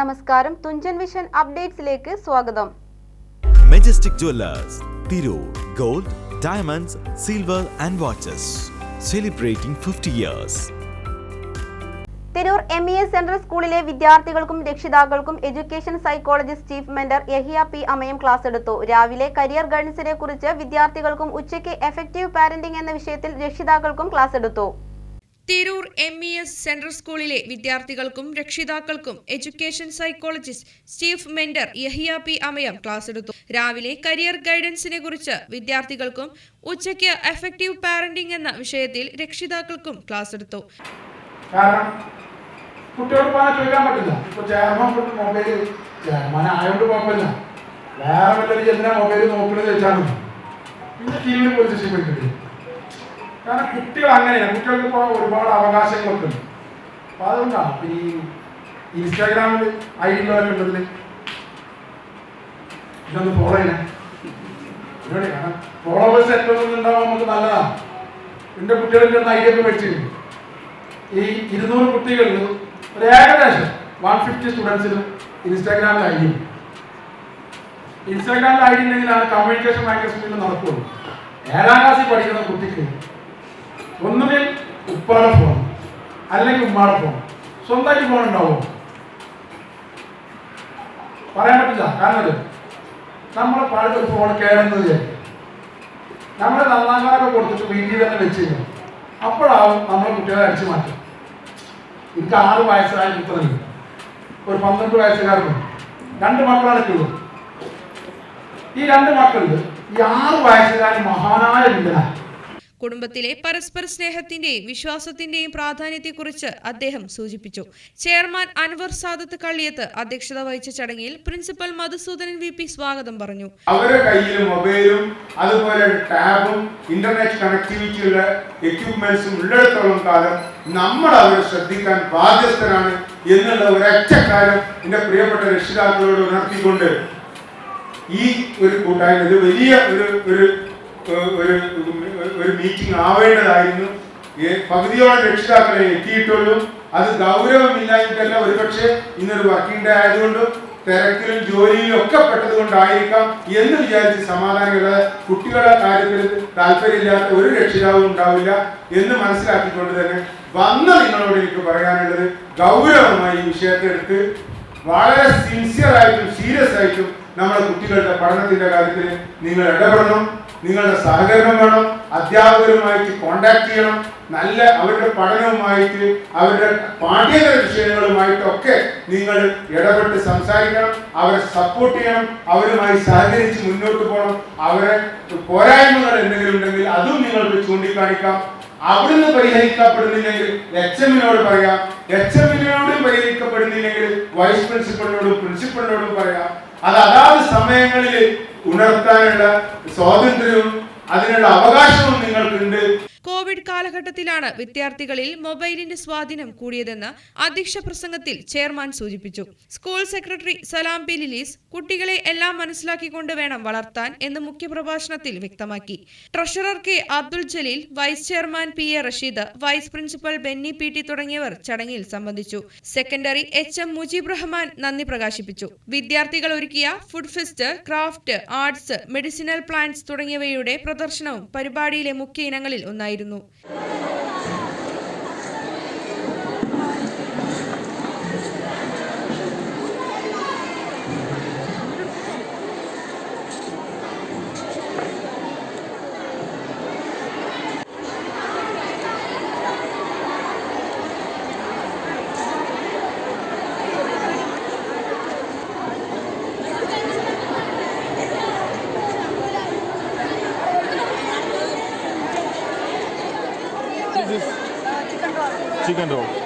നമസ്കാരം. തുഞ്ചൻ വിഷൻ അപ്ഡേറ്റ്സിലേക്ക് സ്വാഗതം. Majestic Jewellers Tirur gold diamonds silver and watches celebrating fifty years Tirur M E S central സ്കൂളിലെ വിദ്യാർത്ഥികൾക്കും രക്ഷിതാക്കൾക്കും education psychologist chief mentor Yahiya P അമയം class എടുത്തു. രാവിലെ കരിയർ ഗൈഡൻസിനെ കുറിച്ച് വിദ്യാർത്ഥികൾക്കും ഉച്ചയ്ക്ക് എഫക്റ്റീവ് പാരന്റിംഗ് എന്ന വിഷയത്തിൽ രക്ഷിതാക്കൾക്കും ക്ലാസ് എടുത്തു. Tirur M E S central സ്കൂളിലെ വിദ്യാർത്ഥികൾക്കും രക്ഷിതാക്കൾക്കും education psychologist chief mentor Yahiya P അമയം class എടുത്തു. രാവിലെ കരിയർ ഗൈഡൻസിനെ കുറിച്ച് വിദ്യാർത്ഥികൾക്കും ഉച്ചയ്ക്ക് എഫക്റ്റീവ് പാരന്റിംഗ് എന്ന വിഷയത്തിൽ രക്ഷിതാക്കൾക്കും ക്ലാസ് എടുത്തു. കാരണം കുട്ടികൾക്ക് പോകാൻ പിന്നെ പോലീസ് സ്റ്റേഷൻ കാരണം കുട്ടികൾ അങ്ങനെയാണ് കുട്ടികൾക്ക് ഇപ്പോൾ ഒരുപാട് അവകാശങ്ങളൊക്കെ ഉണ്ട്. അപ്പൊ അതുകൊണ്ടാണ് ഈ ഇൻസ്റ്റാഗ്രാമിൽ ഐ ഉള്ളതിൽ ഇതൊന്ന് ഫോളോ ചെയ്യണേ. കാരണം ഫോളോവേഴ്സ് ഏറ്റവും ഉണ്ടാവും നമുക്ക് നല്ലതാണ് എന്റെ കുട്ടികളിൽ ഐ ഡി ഒക്കെ മേടിച്ചിട്ടുണ്ട് ഈ ഇരുന്നൂറ് കുട്ടികളിൽ ഒരു ഏകദേശം വൺ ഫിഫ്റ്റി സ്റ്റുഡൻസിന് ഇൻസ്റ്റാഗ്രാമിൽ ഐ ഡി ഇൻസ്റ്റാഗ്രാമിൽ ഐ ഡി ഉണ്ടെങ്കിലാണ് കമ്മ്യൂണിക്കേഷൻ ഭയങ്കര സ്പീഡിൽ നടക്കുള്ളൂ. ഏഴാം ക്ലാസ്സിൽ പഠിക്കുന്ന കുട്ടിക്ക് ഒന്നുകിൽ ഉപ്പാടെ ഫോൺ അല്ലെങ്കിൽ ഉമ്മാടെ ഫോൺ സ്വന്തമായിട്ട് ഫോൺ പറയാൻ പറ്റില്ല. കാരണം നമ്മൾ പഴയ ഫോൺ കയറുന്നത് നമ്മൾ നന്നാക്കാനൊക്കെ കൊടുത്തിട്ട് വീട്ടിൽ തന്നെ വെച്ച് കഴിഞ്ഞു അപ്പോഴാവും നമ്മളെ കുട്ടികളെ അടിച്ചു മാറ്റും എനിക്ക് ആറ് വയസ്സായ പുത്രനുണ്ട് ഒരു പന്ത്രണ്ട് വയസ്സുകാരനുണ്ട് രണ്ട് മക്കളാണ് ഉള്ളൂ ഈ രണ്ട് മക്കളിൽ ഈ ആറ് വയസ്സുകാരൻ മഹാനായ വില്ലനാണ് കുടുംബത്തിലെ പരസ്പര സ്നേഹത്തിന്റെയും വിശ്വാസത്തിന്റെയും പ്രാധാന്യത്തെക്കുറിച്ച് അദ്ദേഹം സൂചിപ്പിച്ചു. ചെയർമാൻ അൻവർ സാദത്ത് കള്ളിയത്ത് അധ്യക്ഷത വഹിച്ച ചടങ്ങിൽ പ്രിൻസിപ്പൽ മധുസൂദനൻ വി പി സ്വാഗതം പറഞ്ഞു. അവരുടെ കയ്യിൽ മൊബൈലും അതുപോലെ ടാബും ഇന്റർനെറ്റ് കണക്ടിവിറ്റിയുള്ള എക്യുപ്മെന്റ്സും ഉള്ളിടത്തോളം കാലം നമ്മൾ അവരെ ശ്രദ്ധിക്കാൻ ബാധ്യസ്ഥരാണ് എന്നുള്ള ഒരൊറ്റ കാര്യം എന്റെ പ്രിയപ്പെട്ട രക്ഷിതാക്കളോട് ഉണർത്തിക്കൊണ്ട് ഈ ഒരു കൂട്ടായ്മ ഇത് വലിയ ഒരു ഒരു ഒരു ഒരു മീറ്റിംഗ് ആവേണ്ടതായിരുന്നു. പകുതിയോളം രക്ഷിതാക്കളെ എത്തിയിട്ടുള്ളൂ. അത് ഗൗരവമില്ലാഞ്ഞിട്ടല്ല ഒരുപക്ഷെ ഇന്നൊരു വർക്കിംഗ് ഡേ ആയതുകൊണ്ടും തിരക്കിലും ജോലിയിലും ഒക്കെ പെട്ടതുകൊണ്ടായിരിക്കാം എന്ന് വിചാരിച്ച് സമാധാനമില്ലാതെ കുട്ടികളുടെ കാര്യത്തിൽ താല്പര്യമില്ലാത്ത ഒരു രക്ഷിതാവും ഉണ്ടാവില്ല എന്ന് മനസ്സിലാക്കിക്കൊണ്ട് തന്നെ വന്ന നിങ്ങളോട് എനിക്ക് പറയാനുള്ളത് ഗൗരവമായി ഈ വിഷയത്തെ എടുത്ത് വളരെ സിൻസിയർ ആയിട്ടും സീരിയസ് ആയിട്ടും നമ്മുടെ കുട്ടികളുടെ പഠനത്തിന്റെ കാര്യത്തിൽ നിങ്ങൾ ഇടപെടണം. നിങ്ങളുടെ സഹകരണം വേണം അധ്യാപകരുമായിട്ട് കോണ്ടാക്ട് ചെയ്യണം നല്ല അവരുടെ പഠനവുമായിട്ട് അവരുടെ പാഠ്യേതര വിഷയങ്ങളുമായിട്ടൊക്കെ നിങ്ങൾ ഇടപെട്ട് സംസാരിക്കണം അവരെ സപ്പോർട്ട് ചെയ്യണം അവരുമായി സഹകരിച്ച് മുന്നോട്ട് പോകണം. അവരെ പോരായ്മകൾ എന്തെങ്കിലും ഉണ്ടെങ്കിൽ അതും നിങ്ങൾക്ക് ചൂണ്ടിക്കാണിക്കാം. അവിടുന്ന് പരിഹരിക്കപ്പെടുന്നില്ലെങ്കിൽ എച്ച് എമ്മിനോട് പറയാം. എച്ച് എമ്മിനോടും പരിഹരിക്കപ്പെടുന്നില്ലെങ്കിൽ വൈസ് പ്രിൻസിപ്പളിനോടും പ്രിൻസിപ്പളിനോടും പറയാം. അത് അതാത് സമയങ്ങളിൽ ഉണർത്താനുള്ള സ്വാതന്ത്ര്യവും അതിനുള്ള അവകാശവും നിങ്ങൾക്കുണ്ട്. കോവിഡ് കാലഘട്ടത്തിലാണ് വിദ്യാർത്ഥികളിൽ മൊബൈലിന്റെ സ്വാധീനം കൂടിയതെന്ന് അധ്യക്ഷ പ്രസംഗത്തിൽ ചെയർമാൻ സൂചിപ്പിച്ചു. സ്കൂൾ സെക്രട്ടറി സലാം പി ലിലീസ് കുട്ടികളെ എല്ലാം മനസ്സിലാക്കിക്കൊണ്ട് വേണം വളർത്താൻ എന്ന് മുഖ്യപ്രഭാഷണത്തിൽ വ്യക്തമാക്കി. Treasurer K Abdul Jaleel vice chairman P A Rasheed vice principal Benny P T തുടങ്ങിയവർ ചടങ്ങിൽ സംബന്ധിച്ചു. Secondary H M Mujeeb Rahman നന്ദി പ്രകാശിപ്പിച്ചു. വിദ്യാർത്ഥികൾ ഒരുക്കിയ food fest craft arts medicinal plants തുടങ്ങിയവയുടെ പ്രദർശനവും പരിപാടിയിലെ മുഖ്യ ഇനങ്ങളിൽ ഒന്നായിരുന്നു. Ну... Chicken Dog.